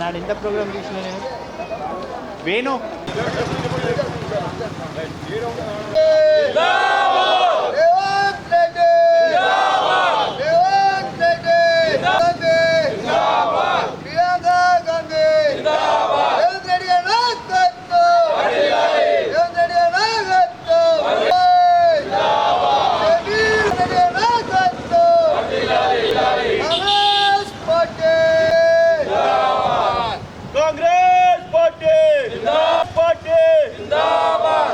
నాడు ఎంత ప్రోగ్రామ్ చూసిన నేను? వేణు రేవంత్ రెడ్డి రేవంత్ రెడ్డి గాంధీ ప్రియాంక గాంధీ రేవంత్ రెడ్డి గారి నాయకత్వం రేవంత్ రెడ్డి గారి నాయకత్వం షబీర్ రెడ్డి గారి నాయకత్వం Congress party Congress party party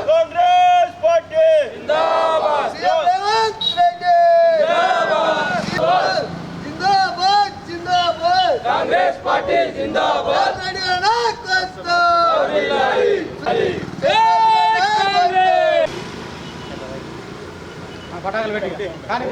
Congress party CM Revanth Reddy జిందాబాద్ జిందాబాద్ కాంగ్రెస్ పార్టీ జిందాబాద్. పటాకులు పెట్టి కానీ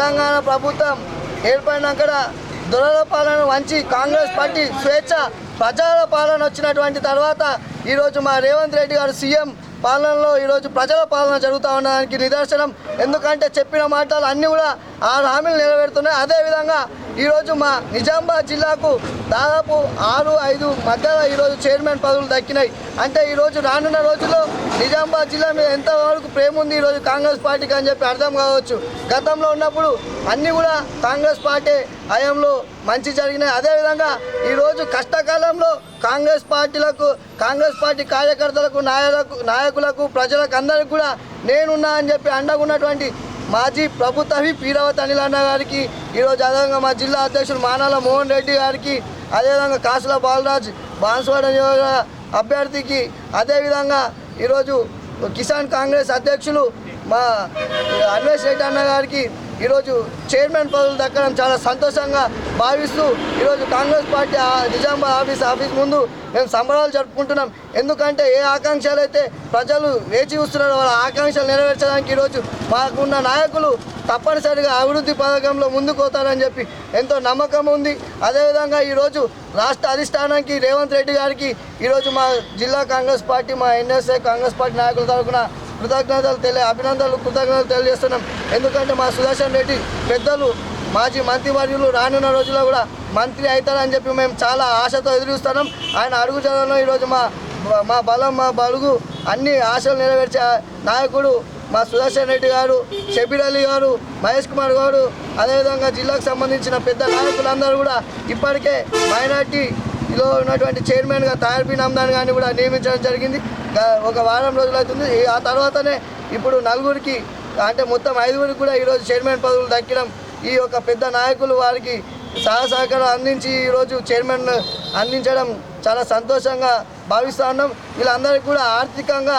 తెలంగాణ ప్రభుత్వం ఏర్పడినాక దొరల పాలన వంచి కాంగ్రెస్ పార్టీ స్వేచ్ఛ ప్రజల పాలన వచ్చినటువంటి తర్వాత ఈరోజు మా రేవంత్ రెడ్డి గారు సీఎం పాలనలో ఈరోజు ప్రజల పాలన జరుగుతూ ఉండడానికి నిదర్శనం. ఎందుకంటే చెప్పిన మాటలు అన్నీ కూడా ఆ హామీలు నెరవేరుతున్నాయి. అదేవిధంగా ఈరోజు మా నిజామాబాద్ జిల్లాకు దాదాపు ఆరు ఐదు మధ్యలో ఈరోజు చైర్మన్ పదవులు దక్కినాయి. అంటే ఈరోజు రానున్న రోజుల్లో నిజామాబాద్ జిల్లా మీద ఎంతవరకు ప్రేమ ఉంది ఈరోజు కాంగ్రెస్ పార్టీకి అని చెప్పి అర్థం కావచ్చు. గతంలో ఉన్నప్పుడు అన్నీ కూడా కాంగ్రెస్ పార్టీ హయాంలో మంచి జరిగినాయి. అదేవిధంగా ఈరోజు కష్టకాలంలో కాంగ్రెస్ పార్టీలకు కాంగ్రెస్ పార్టీ కార్యకర్తలకు నాయకులకు నాయకులకు ప్రజలకు అందరికి కూడా నేనున్నా అని చెప్పి అండగున్నటువంటి మాజీ ప్రభుత్వ పీడవతి అనిల్ అన్న గారికి ఈరోజు అదేవిధంగా మా జిల్లా అధ్యక్షుడు మానాల మోహన్ రెడ్డి గారికి అదేవిధంగా కాసుల బాలరాజ్ బాన్స్వాడ నియోజక అభ్యర్థికి అదేవిధంగా ఈరోజు కిసాన్ కాంగ్రెస్ అధ్యక్షులు మా అన్వేష్ రెడ్డి అన్న గారికి ఈరోజు చైర్మన్ పదవులు దక్కడం చాలా సంతోషంగా భావిస్తూ ఈరోజు కాంగ్రెస్ పార్టీ ఆ నిజామాబాద్ ఆఫీస్ ఆఫీస్ ముందు మేము సంబరాలు జరుపుకుంటున్నాం. ఎందుకంటే ఏ ఆకాంక్షలు అయితే ప్రజలు వేచి చూస్తున్నారో వాళ్ళ ఆకాంక్షలు నెరవేర్చడానికి ఈరోజు మాకున్న నాయకులు తప్పనిసరిగా అభివృద్ధి పథకంలో ముందుకు పోతారని చెప్పి ఎంతో నమ్మకం ఉంది. అదేవిధంగా ఈరోజు రాష్ట్ర అధిష్టానానికి రేవంత్ రెడ్డి గారికి ఈరోజు మా జిల్లా కాంగ్రెస్ పార్టీ మా ఎన్ఎస్ఏ కాంగ్రెస్ పార్టీ నాయకుల తరఫున కృతజ్ఞతలు తెలియ అభినందనలు కృతజ్ఞతలు తెలియజేస్తున్నాం. ఎందుకంటే మా సుదర్శన్ రెడ్డి పెద్దలు మాజీ మంత్రి వర్యులు రానున్న రోజుల్లో కూడా మంత్రి అవుతారని చెప్పి మేము చాలా ఆశతో ఎదురుస్తున్నాం. ఆయన అడుగు జనంలో ఈరోజు మా మా బలం మా బలుగు అన్ని ఆశలు నెరవేర్చే నాయకుడు మా సుదర్శన్ రెడ్డి గారు షబీర్ అలీ గారు మహేష్ కుమార్ గారు అదేవిధంగా జిల్లాకు సంబంధించిన పెద్ద నాయకులందరూ కూడా ఇప్పటికే మైనార్టీలో ఉన్నటువంటి చైర్మన్గా తాయర్బీ నమ్దాన్ గారిని కూడా నియమించడం జరిగింది. ఒక వారం రోజులు అవుతుంది. ఆ తర్వాతనే ఇప్పుడు నలుగురికి అంటే మొత్తం ఐదుగురికి కూడా ఈరోజు చైర్మన్ పదవులు దక్కడం ఈ యొక్క పెద్ద నాయకులు వారికి సహాయ సహకారం అందించి ఈరోజు చైర్మన్ అందించడం చాలా సంతోషంగా భావిస్తూ ఉన్నాం. వీళ్ళందరికీ కూడా ఆర్థికంగా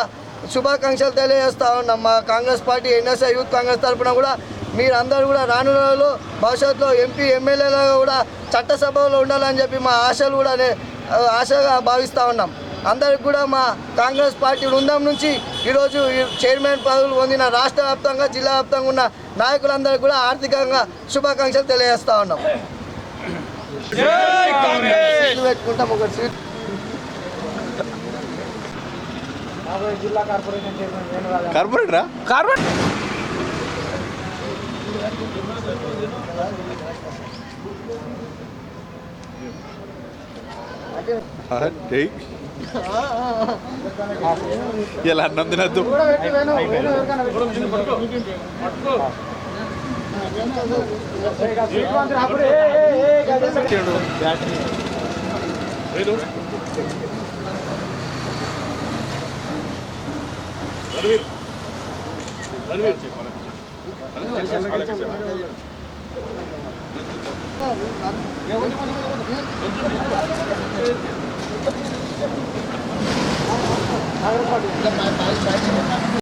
శుభాకాంక్షలు తెలియజేస్తా ఉన్నాం. మా Congress party NSI youth Congress తరఫున కూడా మీరందరూ కూడా రానున్న రోజుల్లో భవిష్యత్తులో ఎంపీ ఎమ్మెల్యేలుగా కూడా చట్టసభలో ఉండాలని చెప్పి మా ఆశలు కూడా ఆశగా భావిస్తూ ఉన్నాం. అందరికి కూడా మా కాంగ్రెస్ పార్టీ బృందం నుంచి ఈరోజు ఈ చైర్మన్ పదవులు పొందిన రాష్ట్ర వ్యాప్తంగా జిల్లా వ్యాప్తంగా ఉన్న నాయకులందరికీ కూడా ఆర్థికంగా శుభాకాంక్షలు తెలియజేస్తా ఉన్నాం. పెట్టుకుంటాం ఒకటి సీట్ జిల్లా కార్పొరేషన్ చైర్మన్ వేణురాజు కార్పొరేట్! రా కార్బన్ ఇలా అన్నం తినద్దు. చెప్పాలి 还有靠里边买买菜的。